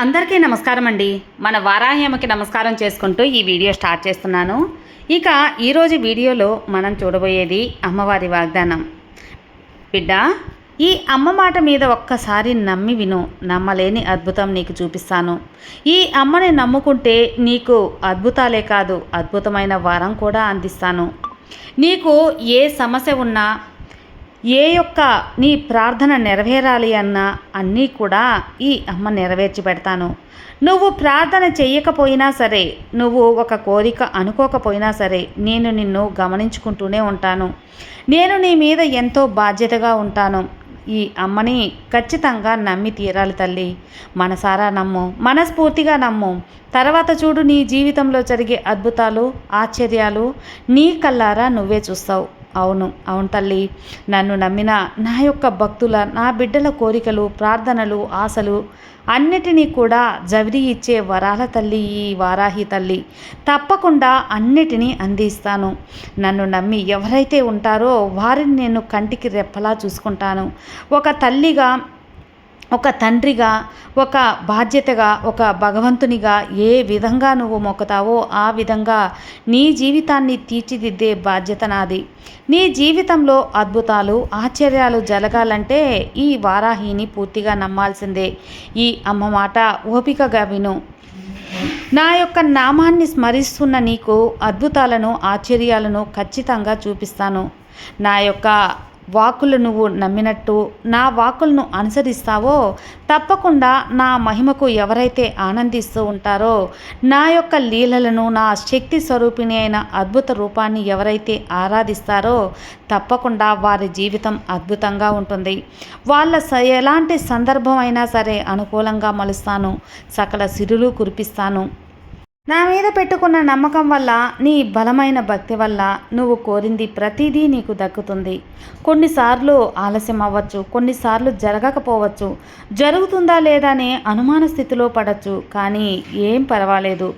అందరికీ నమస్కారం అండి మన వారాహ్యమకి నమస్కారం చేసుకుంటూ ఈ వీడియో స్టార్ట్ చేస్తున్నాను. ఇక ఈరోజు వీడియోలో మనం చూడబోయేది అమ్మవారి వాగ్దానం. బిడ్డ ఈ అమ్మ మాట మీద ఒక్కసారి నమ్మి విను. నమ్మలేని అద్భుతం నీకు చూపిస్తాను. ఈ అమ్మని నమ్ముకుంటే నీకు అద్భుతాలే కాదు అద్భుతమైన వరం కూడా అందిస్తాను. నీకు ఏ సమస్య ఉన్నా ఏ యొక్క నీ ప్రార్థన నెరవేరాలి అన్నా అన్నీ కూడా ఈ అమ్మ నెరవేర్చి పెడతాను. నువ్వు ప్రార్థన చేయకపోయినా సరే నువ్వు ఒక కోరిక అనుకోకపోయినా సరే నేను నిన్ను గమనించుకుంటూనే ఉంటాను. నేను నీ మీద ఎంతో బాధ్యతగా ఉంటాను. ఈ అమ్మని ఖచ్చితంగా నమ్మి తీరాలి తల్లి. మనసారా నమ్ము మనస్ఫూర్తిగా నమ్ము. తర్వాత చూడు నీ జీవితంలో జరిగే అద్భుతాలు ఆశ్చర్యాలు నీ కల్లారా నువ్వే చూస్తావు. అవును అవును తల్లి. నన్ను నమ్మిన నా యొక్క భక్తుల నా బిడ్డల కోరికలు ప్రార్థనలు ఆశలు అన్నిటినీ కూడా జవిరి ఇచ్చే వరాల తల్లి ఈ వారాహి తల్లి. తప్పకుండా అన్నిటినీ అందిస్తాను. నన్ను నమ్మి ఎవరైతే ఉంటారో వారిని నేను కంటికి రెప్పలా చూసుకుంటాను. ఒక తల్లిగా ఒక తండ్రిగా ఒక బాధ్యతగా ఒక భగవంతునిగా ఏ విధంగా నువ్వు మొక్కుతావో ఆ విధంగా నీ జీవితాన్ని తీర్చిదిద్దే బాధ్యత నాది. నీ జీవితంలో అద్భుతాలు ఆశ్చర్యాలు జరగాలంటే ఈ వారాహిని పూర్తిగా నమ్మాల్సిందే. ఈ అమ్మ మాట ఓపికగా విను. నా యొక్క నామాన్ని స్మరిస్తున్న నీకు అద్భుతాలను ఆశ్చర్యాలను ఖచ్చితంగా చూపిస్తాను. నా యొక్క వాకులు నువ్వు నమ్మినట్టు నా వాకులను అనుసరిస్తావో తప్పకుండా నా మహిమకు ఎవరైతే ఆనందిస్తూ ఉంటారో నా యొక్క లీలలను నా శక్తి స్వరూపిణి అయిన అద్భుత రూపాన్ని ఎవరైతే ఆరాధిస్తారో తప్పకుండా వారి జీవితం అద్భుతంగా ఉంటుంది. వాళ్ళ స ఎలాంటి సందర్భం అయినా సరే అనుకూలంగా మలుస్తాను. సకల సిరులు కురిపిస్తాను. నా మీద పెట్టుకున్న నమ్మకం వల్ల నీ బలమైన భక్తి వల్ల నువ్వు కోరింది ప్రతిదీ నీకు దక్కుతుంది. కొన్నిసార్లు ఆలస్యం అవ్వచ్చు కొన్నిసార్లు జరగకపోవచ్చు. జరుగుతుందా లేదా అనే అనుమాన స్థితిలో పడచ్చు కానీ ఏం పర్వాలేదు.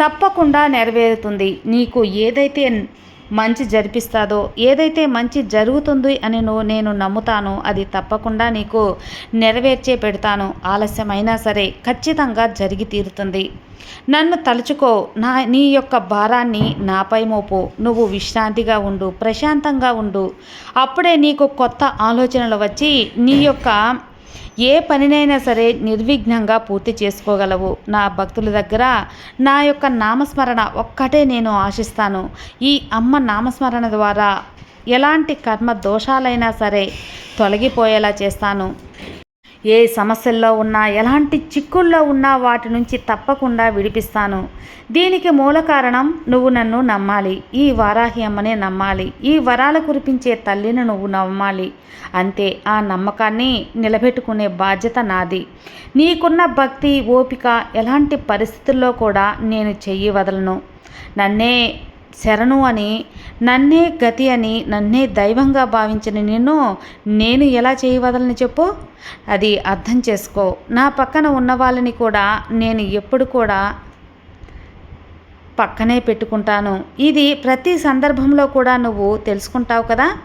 తప్పకుండా నెరవేరుతుంది. నీకు ఏదైతే మంచి జరిపిస్తాదో ఏదైతే మంచి జరుగుతుంది అని నేను నమ్ముతాను అది తప్పకుండా నీకు నెరవేర్చే పెడతాను. ఆలస్యమైనా సరే ఖచ్చితంగా జరిగి తీరుతుంది. నన్ను తలుచుకో నా నీ యొక్క భారాన్ని నాపై మోపు. నువ్వు విశ్రాంతిగా ఉండు ప్రశాంతంగా ఉండు. అప్పుడే నీకు కొత్త ఆలోచనలు వచ్చి నీ యొక్క ఏ పనినైనా సరే నిర్విఘ్నంగా పూర్తి చేసుకోగలవు. నా భక్తుల దగ్గర నా యొక్క నామస్మరణ ఒక్కటే నేను ఆశిస్తాను. ఈ అమ్మ నామస్మరణ ద్వారా ఎలాంటి కర్మ దోషాలైనా సరే తొలగిపోయేలా చేస్తాను. ఏ సమస్యల్లో ఉన్నా ఎలాంటి చిక్కుల్లో ఉన్నా వాటి నుంచి తప్పకుండా విడిపిస్తాను. దీనికి మూల కారణం నువ్వు నన్ను నమ్మాలి. ఈ వారాహి అమ్మనే నమ్మాలి. ఈ వరాలు కురిపించే తల్లిని నువ్వు నమ్మాలి. అంతే ఆ నమ్మకాన్ని నిలబెట్టుకునే బాధ్యత నాది. నీకున్న భక్తి ఓపిక ఎలాంటి పరిస్థితుల్లో కూడా నేను చెయ్యి వదలను. నన్నే శరణు అని నన్నే గతి అని నన్నే దైవంగా భావించిన నిన్ను నేను ఎలా చేయవదలని చెప్పు? అది అర్థం చేసుకో. నా పక్కన ఉన్న వాళ్ళని కూడా నేను ఎప్పుడు కూడా పక్కనే పెట్టుకుంటాను. ఇది ప్రతి సందర్భంలో కూడా నువ్వు తెలుసుకుంటావు కదా?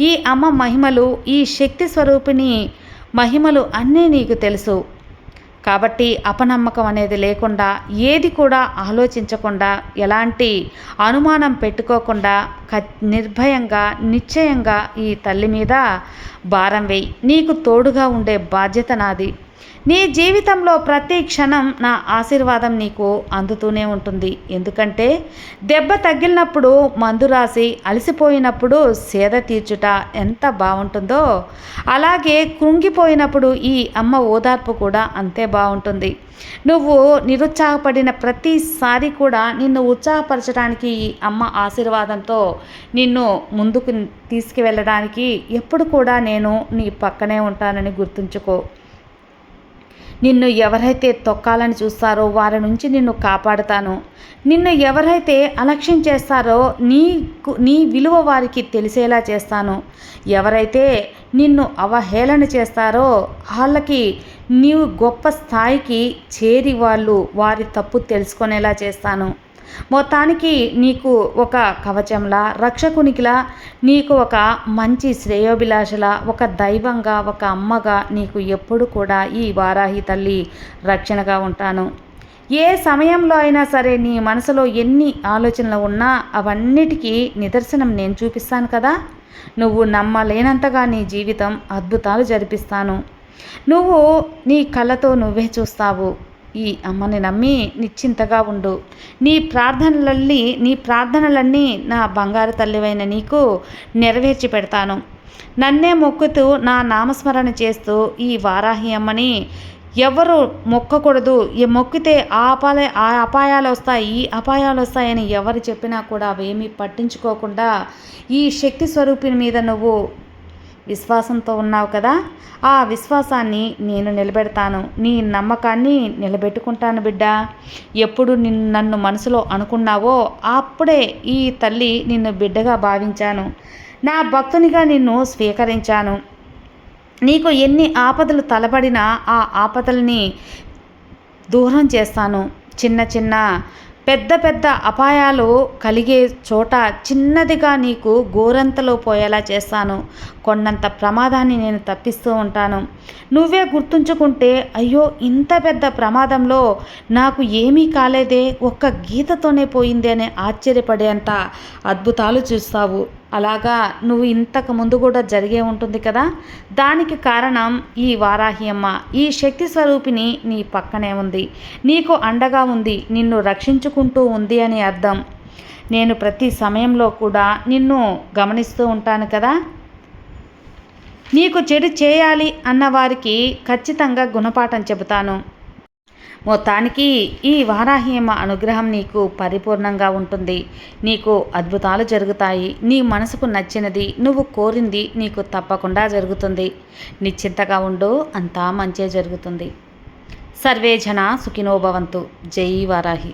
ఈ అమ్మ మహిమలు ఈ శక్తి స్వరూపిణి మహిమలు అన్నీ నీకు తెలుసు. కాబట్టి అపనమ్మకం అనేది లేకుండా ఏది కూడా ఆలోచించకుండా ఎలాంటి అనుమానం పెట్టుకోకుండా నిర్భయంగా నిశ్చయంగా ఈ తల్లి మీద భారం వేయి. నీకు తోడుగా ఉండే బాధ్యత నాది. నీ జీవితంలో ప్రతి క్షణం నా ఆశీర్వాదం నీకు అందుతూనే ఉంటుంది. ఎందుకంటే దెబ్బ తగిలినప్పుడు మందు రాసి అలసిపోయినప్పుడు సేద తీర్చుట ఎంత బాగుంటుందో అలాగే కృంగిపోయినప్పుడు ఈ అమ్మ ఓదార్పు కూడా అంతే బాగుంటుంది. నువ్వు నిరుత్సాహపడిన ప్రతిసారి కూడా నిన్ను ఉత్సాహపరచడానికి ఈ అమ్మ ఆశీర్వాదంతో నిన్ను ముందుకు తీసుకువెళ్ళడానికి ఎప్పుడు కూడా నేను నీ పక్కనే ఉంటానని గుర్తుంచుకో. నిన్ను ఎవరైతే తొక్కాలని చూస్తారో వారి నుంచి నిన్ను కాపాడుతాను. నిన్ను ఎవరైతే అలక్ష్యం చేస్తారో నీకు నీ విలువ వారికి తెలిసేలా చేస్తాను. ఎవరైతే నిన్ను అవహేళన చేస్తారో వాళ్ళకి నీవు గొప్ప స్థాయికి చేరి వాళ్ళు వారి తప్పు తెలుసుకునేలా చేస్తాను. మొత్తానికి నీకు ఒక కవచంలా రక్షకునికిలా నీకు ఒక మంచి శ్రేయోభిలాషలా ఒక దైవంగా ఒక అమ్మగా నీకు ఎప్పుడు కూడా ఈ వారాహి తల్లి రక్షణగా ఉంటాను. ఏ సమయంలో అయినా సరే నీ మనసులో ఎన్ని ఆలోచనలు ఉన్నా అవన్నిటికీ నిదర్శనం నేను చూపిస్తాను కదా. నువ్వు నమ్మలేనంతగా నీ జీవితం అద్భుతాలు జరిపిస్తాను. నువ్వు నీ కళ్ళతో నువ్వే చూస్తావు. ఈ అమ్మని నమ్మి నిశ్చింతగా ఉండు. నీ ప్రార్థనలన్నీ నీ ప్రార్థనలన్నీ నా బంగారు తల్లివైన నీకు నెరవేర్చి పెడతాను. నన్నే మొక్కుతూ నా నామస్మరణ చేస్తూ ఈ వారాహి అమ్మని ఎవరు మొక్కకూడదు. ఈ మొక్కితే ఆ అపాయ ఆ అపాయాలు వస్తాయి ఈ అపాయాలు వస్తాయని ఎవరు చెప్పినా కూడా అవేమీ పట్టించుకోకుండా ఈ శక్తి స్వరూపిణి మీద నువ్వు విశ్వాసంతో ఉన్నావు కదా? ఆ విశ్వాసాన్ని నేను నిలబెడతాను. నీ నమ్మకాన్ని నిలబెట్టుకుంటాను బిడ్డ. ఎప్పుడు నిన్ను నన్ను మనసులో అనుకున్నావో అప్పుడే ఈ తల్లి నిన్ను బిడ్డగా భావించాను. నా భక్తునిగా నిన్ను స్వీకరించాను. నీకు ఎన్ని ఆపదలు తలబడినా ఆ ఆపదల్ని దూరం చేస్తాను. చిన్న చిన్న పెద్ద పెద్ద అపాయాలు కలిగే చోట చిన్నదిగా నీకు గోరంతలో పోయేలా చేస్తాను. కొండంత ప్రమాదాన్ని నేను తప్పిస్తూ ఉంటాను. నువ్వే గుర్తుంచుకుంటే అయ్యో ఇంత పెద్ద ప్రమాదంలో నాకు ఏమీ కాలేదే ఒక్క గీతతోనే పోయింది అని ఆశ్చర్యపడేంత అద్భుతాలు చూస్తావు. అలాగా నువ్వు ఇంతకు ముందు కూడా జరిగే ఉంటుంది కదా? దానికి కారణం ఈ వారాహి అమ్మ. ఈ శక్తి స్వరూపిణి నీ పక్కనే ఉంది. నీకు అండగా ఉంది. నిన్ను రక్షించుకుంటూ ఉంది అని అర్థం. నేను ప్రతి సమయంలో కూడా నిన్ను గమనిస్తూ ఉంటాను కదా? నీకు చెడు చేయాలి అన్న వారికి ఖచ్చితంగా గుణపాఠం చెబుతాను. మొత్తానికి ఈ వారాహ్యమ అనుగ్రహం నీకు పరిపూర్ణంగా ఉంటుంది. నీకు అద్భుతాలు జరుగుతాయి. నీ మనసుకు నచ్చినది నువ్వు కోరింది నీకు తప్పకుండా జరుగుతుంది. నిశ్చింతగా ఉండు అంతా మంచే జరుగుతుంది. సర్వే జన సుఖినోభవంతు జై వారాహి.